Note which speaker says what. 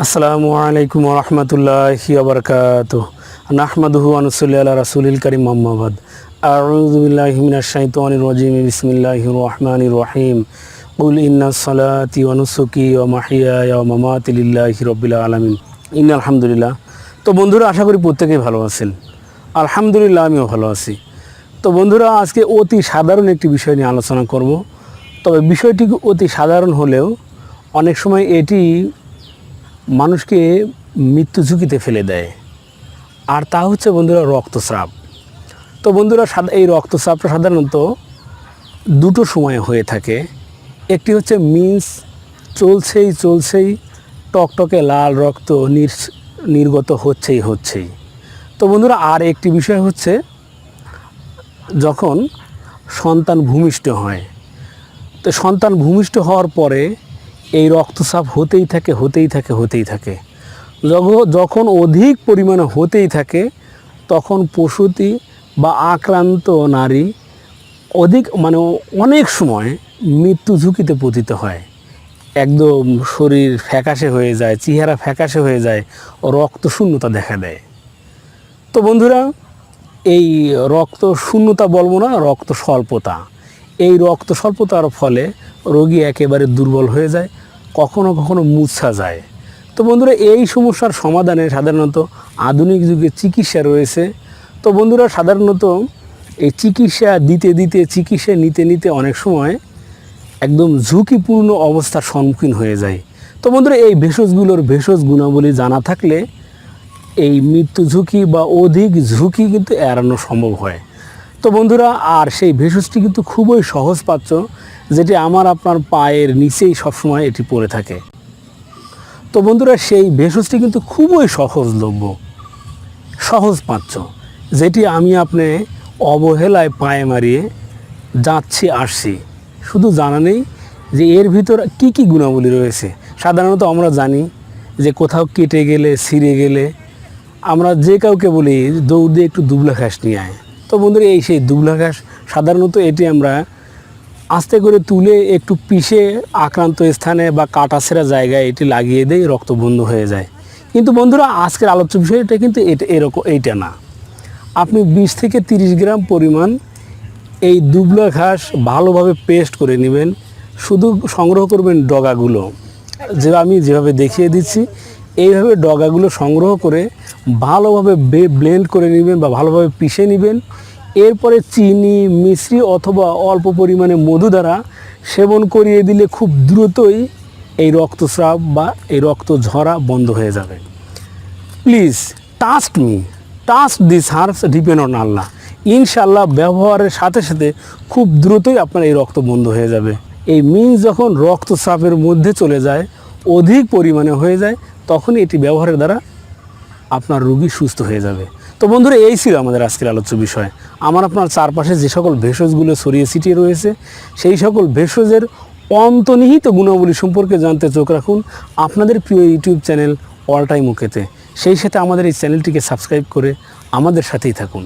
Speaker 1: আসসালামু আলাইকুম রহমতুল্লাহি আবরকাত নাহমাদুহু আনুসল্লি আল্লাহ রাসুলিল করিম মোহাম্মদ আউজুবিল্লাহিমিনাশাইতানির রাজিম, বিসমিল্লাহির রহমানির রহিম। উল ইন্না সালাতি ওয়া নুসুকি ওয়া মাহিয়ায়া ওয়া মামাতি লিল্লাহি রাব্বিল আলামিন। ইন্না আলহামদুলিল্লাহ তো বন্ধুরা, আশা করি প্রত্যেকেই ভালো আছেন। আলহামদুলিল্লাহ, আমিও ভালো আছি। তো বন্ধুরা, আজকে অতি সাধারণ একটি বিষয় নিয়ে আলোচনা করব। তবে বিষয়টি অতি সাধারণ হলেও অনেক সময় এটি মানুষকে মৃত্যু ঝুঁকিতে ফেলে দেয়। আর তা হচ্ছে বন্ধুরা রক্তস্রাব। তো বন্ধুরা এই রক্তস্রাবটা সাধারণত দুটো সময়ে হয়ে থাকে। একটি হচ্ছে মিন্স চলছেই চলছেই, টকটকে লাল রক্ত নির- নির্গত হচ্ছেই হচ্ছেই। তো বন্ধুরা, আর একটি বিষয় হচ্ছে যখন সন্তান ভূমিষ্ঠ হয়, তো সন্তান ভূমিষ্ঠ হওয়ার পরে এই রক্তচাপ হতেই থাকে হতেই থাকে হতেই থাকে। যখন অধিক পরিমাণে হতেই থাকে, তখন প্রসূতি বা আক্রান্ত নারী অধিক মানে অনেক সময় মৃত্যু ঝুঁকিতে পতিত হয়। একদম শরীর ফ্যাকাশে হয়ে যায়, চেহারা ফ্যাকাশে হয়ে যায় রক্ত শূন্যতা দেখা দেয়। তো বন্ধুরা, এই রক্ত শূন্যতা বলব না রক্ত স্বল্পতা এই রক্ত স্বল্পতার ফলে রোগী একেবারে দুর্বল হয়ে যায় কখনো কখনো মূর্ছা যায়। তো বন্ধুরা, এই সমস্যার সমাধানে সাধারণত আধুনিক যুগে চিকিৎসা রয়েছে। তো বন্ধুরা, সাধারণত এই চিকিৎসা দিতে দিতে, চিকিৎসা নিতে নিতে অনেক সময় একদম ঝুঁকিপূর্ণ অবস্থার সম্মুখীন হয়ে যায়। তো বন্ধুরা, এই ভেষজগুলোর ভেষজ গুণাবলী জানা থাকলে এই মৃত্যু ঝুঁকি বা অধিক ঝুঁকি কিন্তু এড়ানো সম্ভব হয়। তো বন্ধুরা, আর সেই ভেষজটি কিন্তু খুবই সহজ পাচ্ছ যেটি আমার আপনার পায়ের নিচেই সবসময় এটি পড়ে থাকে। তো বন্ধুরা, সেই ভেষজটি কিন্তু খুবই সহজলভ্য সহজ পাচ্ছ যেটি আমি আপনি অবহেলায় পায়ে মারিয়ে যাচ্ছি, আসছি। শুধু জানা নেই যে এর ভিতর কি কি গুণাবলী রয়েছে। সাধারণত আমরা জানি যে কোথাও কেটে গেলে, ছিঁড়ে গেলে আমরা যে কাউকে বলি, দৌড় দিয়ে একটু দুবলা ঘাস নিয়ে আয়। তো বন্ধুরা, এই সেই দুবলা ঘাস সাধারণত এটি আমরা আস্তে করে তুলে একটু পিষে আক্রান্ত স্থানে বা কাটাছেরা জায়গায় এটি লাগিয়ে দেই রক্ত বন্ধ হয়ে যায়। কিন্তু বন্ধুরা, আজকের আলোচ্য বিষয়টা কিন্তু এটা এরকম, এইটা না। আপনি বিশ থেকে তিরিশ গ্রাম পরিমাণ এই দুবলা ঘাস ভালোভাবে পেস্ট করে নেবেন। শুধু সংগ্রহ করবেন ডগাগুলো। যে আমি যেভাবে দেখিয়ে দিচ্ছি এইভাবে ডগাগুলো সংগ্রহ করে ভালোভাবে বে ব্লেন্ড করে নেবেন বা ভালোভাবে পিষে নেবেন। এরপরে চিনি, মিশ্রি অথবা অল্প পরিমাণে মধু দ্বারা সেবন করিয়ে দিলে খুব দ্রুতই এই রক্তস্রাব বা এই রক্ত ঝরা বন্ধ হয়ে যাবে। Please trust me trust this herbs depend on আল্লাহ ইনশাল্লাহ ব্যবহারের সাথে সাথে খুব দ্রুতই আপনার এই রক্ত বন্ধ হয়ে যাবে। এই মিন্স যখন রক্তস্রাবের মধ্যে চলে যায়, অধিক পরিমাণে হয়ে যায় তখনই এটি ব্যবহারের দ্বারা আপনার রুগী সুস্থ হয়ে যাবে। তো বন্ধুরা, এই ছিল আমাদের আজকের আলোচ্য বিষয়। আমার আপনার চারপাশে যে সকল ভেষজগুলো ছড়িয়ে ছিটিয়ে রয়েছে, সেই সকল ভেষজের অন্তর্নিহিত গুণাবলী সম্পর্কে জানতে চোখ রাখুন আপনাদের প্রিয় ইউটিউব চ্যানেল অল টাইম ওকেতে। সেই সাথে আমাদের এই চ্যানেলটিকে সাবস্ক্রাইব করে আমাদের সাথেই থাকুন।